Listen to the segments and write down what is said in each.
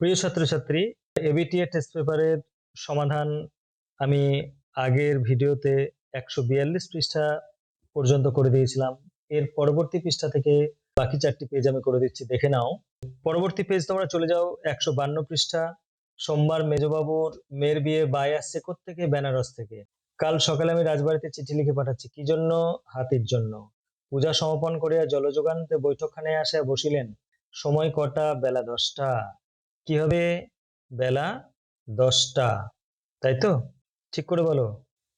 প্রিয় ছাত্রছাত্রী, ABTA test পেপারের সমাধান আমি আগের ভিডিওতে একশো বিয়াল্লিশ পৃষ্ঠা পর্যন্ত করে দিয়েছিলাম। এর পরবর্তী পৃষ্ঠা থেকে বাকি চারটি পেজ আমি করে দিচ্ছি, দেখে নাও। পরবর্তী পেজ তোমরা চলে যাও একশো বান্ন পৃষ্ঠা, সোমবার মেজবাবুর মেয়ের বিয়ে বাই আসছে থেকে বেনারস থেকে। কাল সকালে আমি রাজবাড়িতে চিঠি লিখে পাঠাচ্ছি, কি জন্য? হাতির জন্য। পূজা সমাপন করিয়া জলযোগান্তে বৈঠকখানে আসিয়া বসিলেন। সময় কটা? বেলা দশটা। কি হবে? বেলা দশটা। তাই তো? ঠিক করে বলো।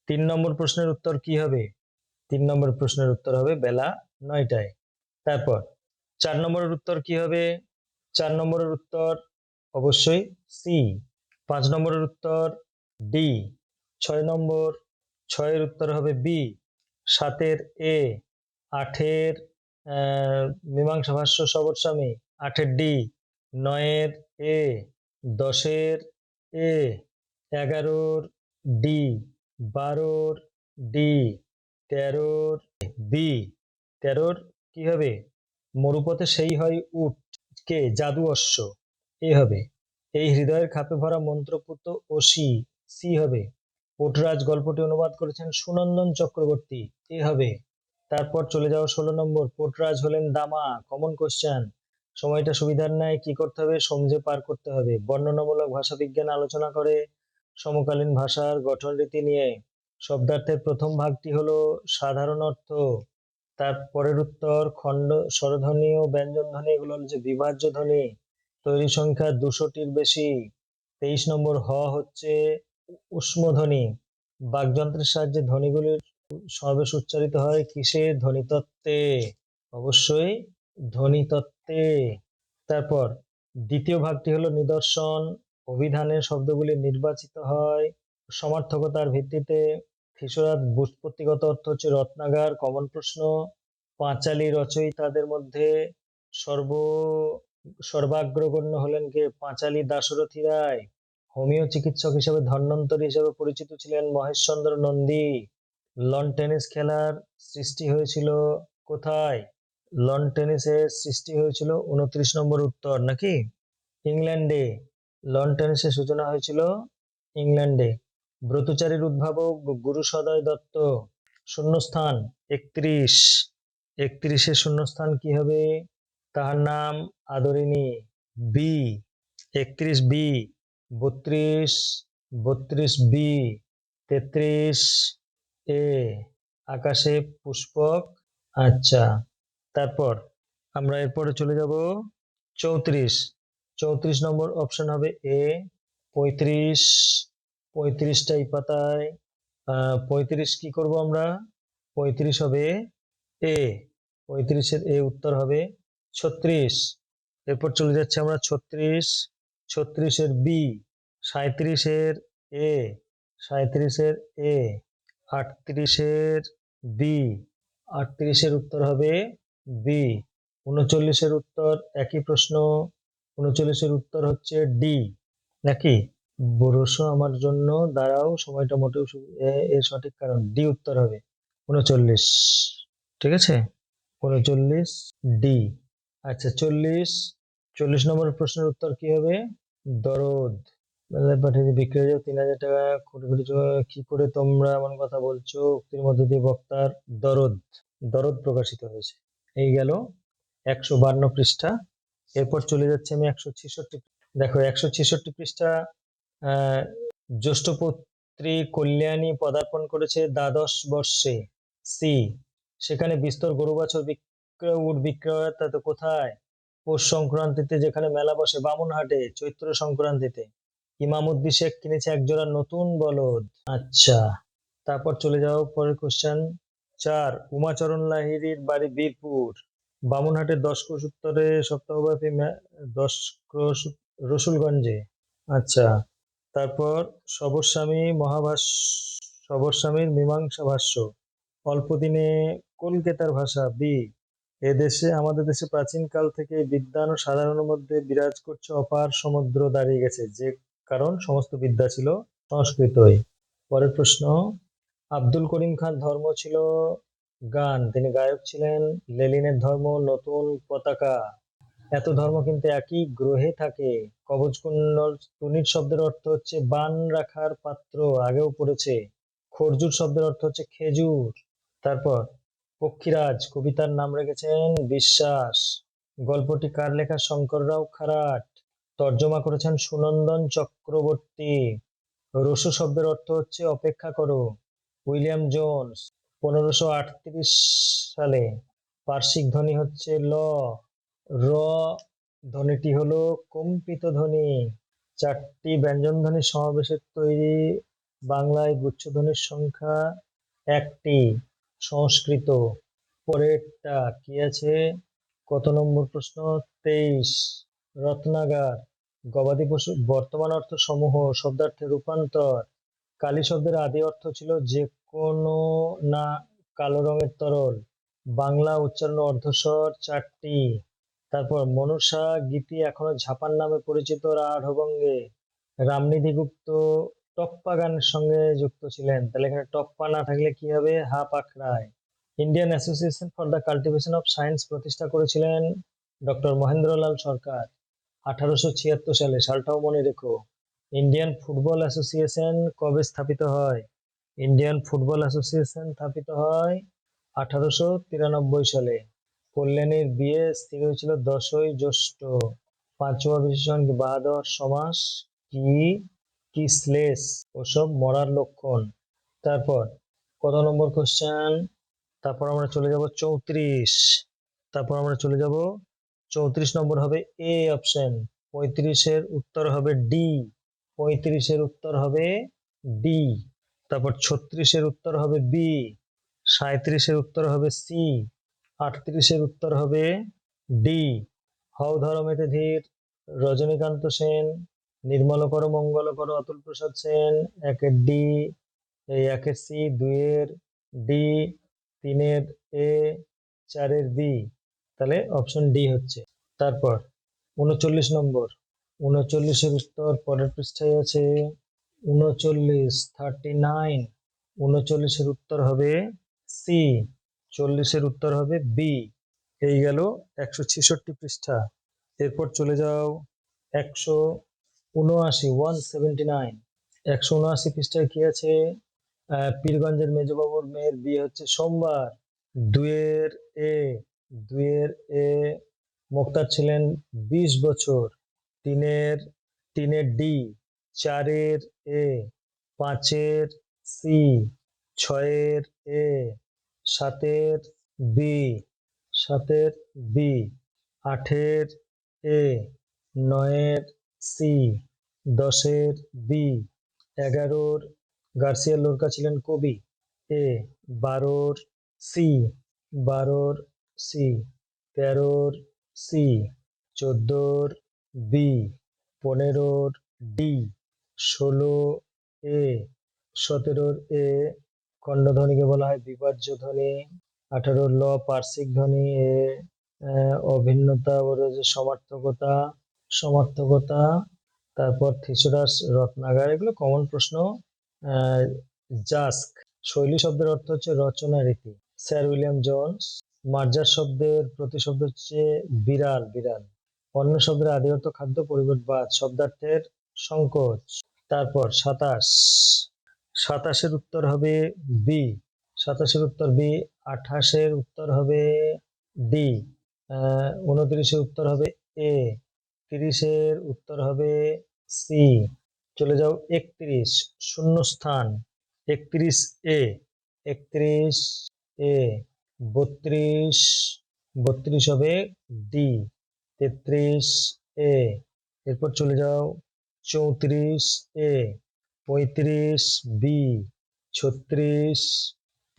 তিন নম্বর প্রশ্নের উত্তর কি হবে? তিন নম্বর প্রশ্নের উত্তর হবে বেলা নয়টায়। তারপর, চার নম্বরের উত্তর কি হবে? চার নম্বরের উত্তর অবশ্যই সি পাঁচ নম্বরের উত্তর ডি ছয় নম্বর, ছয়ের উত্তর হবে বি সাতের এ আঠের মীমাংসা ভাষ্য সবর স্বামী, আঠের ডি নয়ের এ, দশের এ, এগারোর ডি, বারোর ডি, তেরোর বি। তেরোর কি হবে? মরুপথে সেই হয় উট, কে? জাদু অশ্ব। এ হবে। এই হৃদয়ের খাপে ভরা মন্ত্রপুত ও সি সি হবে। পোটরাজ গল্পটি অনুবাদ করেছেন সুনন্দন চক্রবর্তী। এ হবে। তারপর চলে যাওয়া ষোলো নম্বর, পোটরাজ হলেন দামা কমন কোশ্চেন সময়টা সুবিধার ন্যায় কি করতে হবে, সমঝে পার করতে হবে। বর্ণনামূলক ভাষা বিজ্ঞান আলোচনা করে সমকালীন ভাষার গঠন রীতি নিয়ে। শব্দার্থের প্রথম ভাগটি হলো সাধারণ অর্থ। তার পরের উত্তর খণ্ড, স্বরধ্বনি ও ব্যঞ্জন ধ্বনি, এগুলো হচ্ছে বিভাজ্য ধ্বনি। তৈরি সংখ্যা দুশোটির বেশি। তেইশ নম্বর হ হচ্ছে উষ্মধ্বনি বাকযন্ত্রের সাহায্যে ধ্বনিগুলির সমাবেশ উচ্চারিত হয় কিসের ধ্বনিতত্ত্বে? অবশ্যই ধ্বনিতত্ত্বে। তারপর দ্বিতীয় ভাগটি হলো নিদর্শন অভিধানে শব্দগুলি নির্বাচিত হয়, সমার্থকতার ভিত্তিতে থিসরাত ব্যুৎপত্তিগত অর্থ হচ্ছে রত্নাগার, কমন প্রশ্ন, পাঁচালী রচয়িতাদের মধ্যে সর্ব, সর্বাগ্রগণ্য হলেন কে? পাঁচালী দাশরথী রায়। হোমিও চিকিৎসক হিসেবে ধন্বন্তরী হিসেবে পরিচিত ছিলেন মহেশচন্দ্র নন্দী। লন টেনিস খেলার সৃষ্টি হয়েছিল কোথায়? লন টেনিসের সৃষ্টি হয়েছিল উনত্রিশ নম্বর উত্তর নাকি? ইংল্যান্ডে লন টেনিসের সূচনা হয়েছিল ইংল্যান্ডে। ব্রতচারীর উদ্ভাবক গুরু সদয় দত্ত, শূন্যস্থান একত্রিশ। একত্রিশের শূন্যস্থান কি হবে? তাহার নাম আদরিনী বি একত্রিশ বি বত্রিশ বত্রিশ বি তেত্রিশ এ আকাশে পুষ্পক আচ্ছা। তারপর আমরা এরপরে চলে যাব চৌত্রিশ। চৌত্রিশ নম্বর অপশন হবে এ পঁয়ত্রিশ। পঁয়ত্রিশটা এই পাতায় পঁয়ত্রিশ কি করব আমরা? পঁয়ত্রিশ হবে এ পঁয়ত্রিশের এ উত্তর হবে ছত্রিশ। এরপর চলে যাচ্ছে আমরা ছত্রিশ। ছত্রিশের বি সাঁত্রিশের এ সাঁত্রিশের এ আটত্রিশের বি আটত্রিশের উত্তর হবে বি উনচল্লিশের উত্তর একই প্রশ্ন, উনচল্লিশের উত্তর হচ্ছে ডি নাকি? বরসো আমার জন্য, দাঁড়াও, সময়টা মোটেও এর সঠিক কারণ ডি উত্তর হবে। উনচল্লিশ, ঠিক আছে? উনচল্লিশ ডি আচ্ছা চল্লিশ চল্লিশ নম্বর প্রশ্নের উত্তর কি হবে? দরদ। পাঠিয়ে বিক্রি হয়ে তিন হাজার টাকা কোটি কোটি কি করে তোমরা এমন কথা বলছো? উক্তির মধ্যে দিয়ে বক্তার দরদ দরদ প্রকাশিত হয়েছে। এই গেল একশো বান্ন পৃষ্ঠা। এরপর চলে যাচ্ছে আমি একশো ছেষট্টি দেখো, একশো ছেষট্টি পৃষ্ঠা জ্যৈষ্ঠপুত্রী কল্যাণী পদার্পণ করেছে দ্বাদশ বর্ষে, সি। সেখানে বিস্তর গরু বাছর বিক্রয়, উট বিক্রয়, তা তো কোথায়? পৌষ সংক্রান্তিতে যেখানে মেলা বসে, বামুনহাটে, চৈত্র সংক্রান্তিতে। ইমামুদ্দি শেখ কিনেছে একজোড়া নতুন বলদ। আচ্ছা তারপর চলে যাও, পরের কোশ্চেন চার, উমাচরণ লাহিড়ির বাড়ি বীরপুর। বামুনহাটের দশ ক্রোশ উত্তরে সপ্তাহব্যাপী দশ ক্রোশ রসুলগঞ্জে। আচ্ছা তারপর সবরস্বামী মহাভাষ্য সবরস্বামীর মীমাংসা ভাষ্য। অল্প দিনে কলকাতার ভাষা বি। এদেশে আমাদের দেশে প্রাচীন কাল থেকে বিদ্যান ও সাধারণের মধ্যে বিরাজ করছে অপার সমুদ্র দাঁড়িয়ে গেছে। যে কারণ সমস্ত বিদ্যা ছিল সংস্কৃতই। পরের প্রশ্ন আব্দুল করিম খান ধর্ম ছিল গান। তিনি গায়ক ছিলেন, লেলিনের ধর্ম নতুন পতাকা। এত ধর্ম কিন্তু একই গ্রহে থাকে। কবচ কুণ্ডল তুনির শব্দের অর্থ হচ্ছে বান রাখার পাত্র, আগেও পড়েছে। খরজুর শব্দের অর্থ হচ্ছে খেজুর। তারপর, পক্ষীরাজ, কবিতার নাম রেখেছেন বিশ্বাস। গল্পটি কার লেখা? শঙ্কররাও খারাট। তর্জমা করেছেন সুনন্দন চক্রবর্তী। রসু শব্দের অর্থ হচ্ছে অপেক্ষা করো। উইলিয়াম জোনস, পনেরোশো আটত্রিশ সালে পার্শ্বিক ধ্বনি হচ্ছে ল। র ধ্বনিটি হলো কম্পিত ধ্বনি। চারটি ব্যঞ্জন ধ্বনি সমাবেশের তৈরি বাংলায় গুচ্ছ ধ্বনির সংখ্যা একটি। সংস্কৃত। পরেরটা কি আছে? কত নম্বর প্রশ্ন? তেইশ। রত্নাগার। গবাদি পশু বর্তমান অর্থ সমূহ শব্দার্থে রূপান্তর। কালী শব্দের আদি অর্থ ছিল যে কোনো না কালো রঙের তরল। বাংলা উচ্চারণ অর্ধস্বর চারটি। তারপর, মনসা গীতি এখনও ঝাপান নামে পরিচিত রাঢ়বঙ্গে রামনিধি গুপ্ত টপ্পা গানের সঙ্গে যুক্ত ছিলেন। তাহলে এখানে টপ্পা না থাকলে কি হবে? হা পাখরায় Indian Association for the Cultivation of Science প্রতিষ্ঠা করেছিলেন ডক্টর মহেন্দ্রলাল সরকার। আঠারোশো ছিয়াত্তর সালে, সালটাও মনে রেখো। ইন্ডিয়ান ফুটবল অ্যাসোসিয়েশন কবে স্থাপিত হয়? ইন্ডিয়ান ফুটবল অ্যাসোসিয়েশন স্থাপিত হয় আঠারোশো তিরানব্বই সালে। কল্যাণীর বিয়ে স্থির হয়েছিল দশই জ্যৈষ্ঠ। পাঁচবা বিশেষণ বাহাদর সমাস? কি? কি শ্লেষ? ওসব মরার লক্ষণ। তারপর কত নম্বর কোশ্চেন তারপর আমরা চলে যাব চৌত্রিশ। তারপর আমরা চলে যাব চৌত্রিশ নম্বর হবে এ অপশন। পঁয়ত্রিশের উত্তর হবে ডি। পঁয়ত্রিশের উত্তর হবে ডি তারপর ছত্রিশের উত্তর হবে বি সাঁত্রিশের উত্তর হবে সি আটত্রিশের উত্তর হবে ডি হও ধরমেতে ধীর, রজনীকান্ত সেন নির্মল করো মঙ্গল করো অতুল প্রসাদ সেন, একের ডি এই একের সি দুইয়ের ডি তিনের এ চারের বি তাহলে অপশন ডি হচ্ছে। তারপর, উনচল্লিশ নম্বর। উনচল্লিশের উত্তর পরের পৃষ্ঠায় আছে উনচল্লিশ থার্টি নাইন উনচল্লিশের উত্তর হবে সি চল্লিশের উত্তর হবে বি এই গেল একশো ছেষট্টি পৃষ্ঠা। এরপর চলে যাও একশো উনআশি ওয়ান সেভেন্টি নাইন একশো উনআশি পৃষ্ঠায় কি আছে? পীরগঞ্জের মেজবাবুর মেয়ের বিয়ে হচ্ছে সোমবার। দুয়ের এ দুয়ের এ, মোক্তার ছিলেন বিশ বছর। তিনের তিনের ডি, চারের এ, পাঁচের সি, ছয়ের এ, সাতের বি সাতের বি, আটের এ, নয়ের সি, দশের বি, এগারোর গার্সিয়া লোরকা ছিলেন কবি, এ, বারোর সি বারোর সি, তেরোর সি, চোদ্দোর বি পনেরোর ডি ষোলো এ সতেরোর এ খণ্ডধ্বনিকে বলা হয় বিভাজ্য ধ্বনি। আঠারোর ল, পার্শ্বিক ধ্বনি। এ অভিন্নতা রয়েছে সমার্থকতা সমার্থকতা, তারপর থিসরাস, রত্নাগার, এগুলো কমন প্রশ্ন। জাস্ক, শৈলী শব্দের অর্থ হচ্ছে রচনা রীতি। স্যার উইলিয়াম জোন্স, মার্জার শব্দের প্রতিশব্দ হচ্ছে বিড়াল বিড়াল। অন্য শব্দের আদি অর্থ খাদ্য পরিবর্তবাদ শব্দার্থের সংকোচ। তারপর সাতাশ। সাতাশের উত্তর হবে বি। সাতাশের উত্তর বি, আঠাশের উত্তর হবে ডি। উনত্রিশের উত্তর হবে এ। তিরিশের উত্তর হবে সি। চলে যাও একত্রিশ। শূন্য স্থান একত্রিশ এ। একত্রিশ এ। বত্রিশ। বত্রিশ হবে ডি। তেত্রিশ এ এরপর চলে যাও চৌত্রিশ এ পঁয়ত্রিশ বি ছত্রিশ,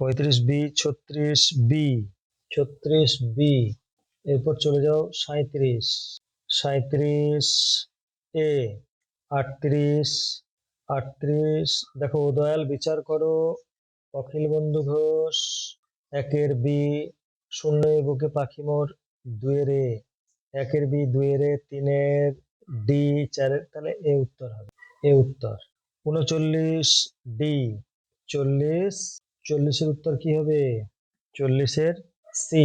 পঁয়ত্রিশ বি ছত্রিশ বি ছত্রিশ বি এরপর চলে যাও সাঁত্রিশ সাঁত্রিশ এ আটত্রিশ আটত্রিশ, দেখো উদয়াল বিচার করো, অখিল বন্ধু ঘোষ, একের বি শূন্য বুকে পাখি মোর দুয়ের এ একের বি দুয়ের এ, তিনের ডি চারের, তাহলে এ উত্তর হবে। এ উত্তর। উনচল্লিশ ডি, চল্লিশ, চল্লিশের উত্তর কি হবে? চল্লিশের সি।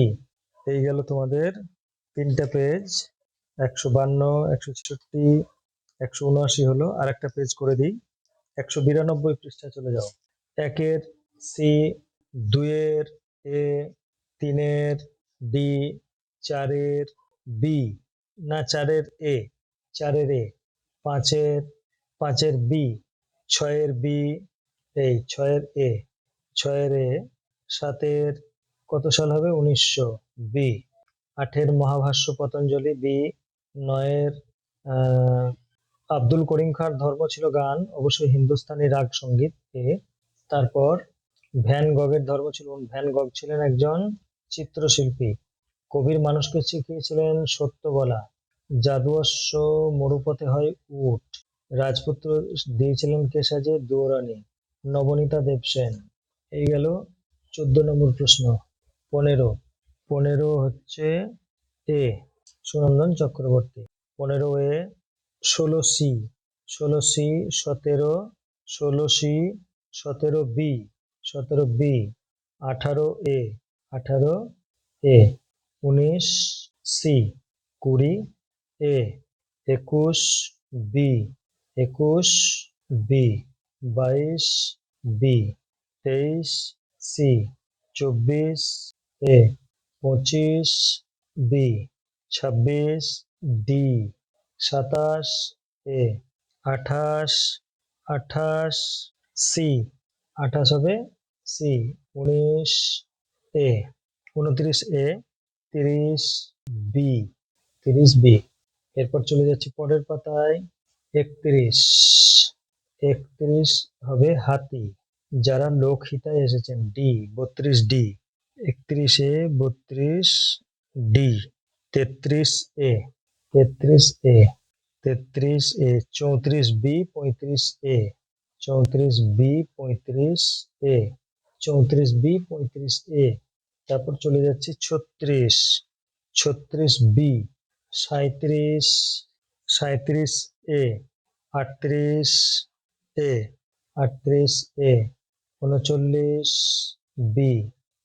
এই গেল তোমাদের তিনটা পেজ। একশো বান্ন, একশো ছেষট্টি, একশো উনআশি হলো। আর একটা পেজ করে দিই। একশো বিরানব্বই পৃষ্ঠা চলে যাও। একের সি, দুইয়ের এ, তিনের ডি, চারের বি না চারের এ চারের এ পাঁচের পাঁচের বি ছয়ের বি এই ছয়ের এ ছয়ের এ সাতের কত সাল হবে? উনিশশো বি আটের মহাভাষ্য পতঞ্জলি বি নয়ের আব্দুল করিম খাঁর ধর্ম ছিল গান অবশ্যই হিন্দুস্তানি রাগ সংগীত এ, তারপর ভ্যান গগের ধর্ম ছিল ভ্যান গগ ছিলেন একজন চিত্রশিল্পী। কবির মানুষকে শিখিয়েছিলেন সত্য বলা। জাদুঅশ্ব মরুপথে হয় উট। রাজপুত্র দিয়েছিলেন কে সাজে দৌড়ানি নবনীতা দেবসেন এই গেল চোদ্দ নম্বর প্রশ্ন। পনেরো। পনেরো হচ্ছে এ, সুনন্দন চক্রবর্তী। পনেরো এ, ষোলো সি। ষোলো সি, সতেরো, ষোলো সি, সতেরো বি সতেরো বি। আঠারো এ আঠারো এ। উনিশ সি, কুড়ি এ, একুশ বি একুশ বি, বাইশ বি, তেইশ সি, চব্বিশ এ, পঁচিশ বি, ছাব্বিশ ডি, সাতাশ এ, আঠাশ আঠাশ সি, আঠাশ হবে সি, উনিশ এ, উনত্রিশ এ তিরিশ বি তিরিশ বি। এরপর চলে যাচ্ছি পরের পাতায়, একত্রিশ। একত্রিশ হবে হাতি, যারা লোকহিতায় এসেছেন, ডি, বত্রিশ ডি। একত্রিশে বত্রিশ ডি, তেত্রিশ এ তেত্রিশ এ তেত্রিশ এ, চৌত্রিশ বি, পঁয়ত্রিশ এ, চৌত্রিশ বি, পঁয়ত্রিশ এ, চৌত্রিশ বি, পঁয়ত্রিশ এ। তারপর চলে যাচ্ছে ছত্রিশ ছত্রিশ বি সাঁত্রিশ সাঁত্রিশ এ আটত্রিশ এ আটত্রিশ এ উনচল্লিশ বি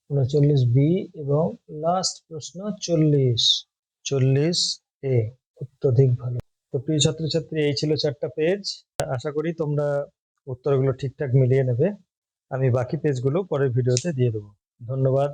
উনচল্লিশ বি এবং লাস্ট প্রশ্ন চল্লিশ চল্লিশ এ অত্যধিক ভালো। তো প্রিয় ছাত্রছাত্রী, এই ছিল চারটা পেজ আশা করি তোমরা উত্তরগুলো ঠিকঠাক মিলিয়ে নেবে। আমি বাকি পেজগুলো পরের ভিডিওতে দিয়ে দেবো। ধন্যবাদ।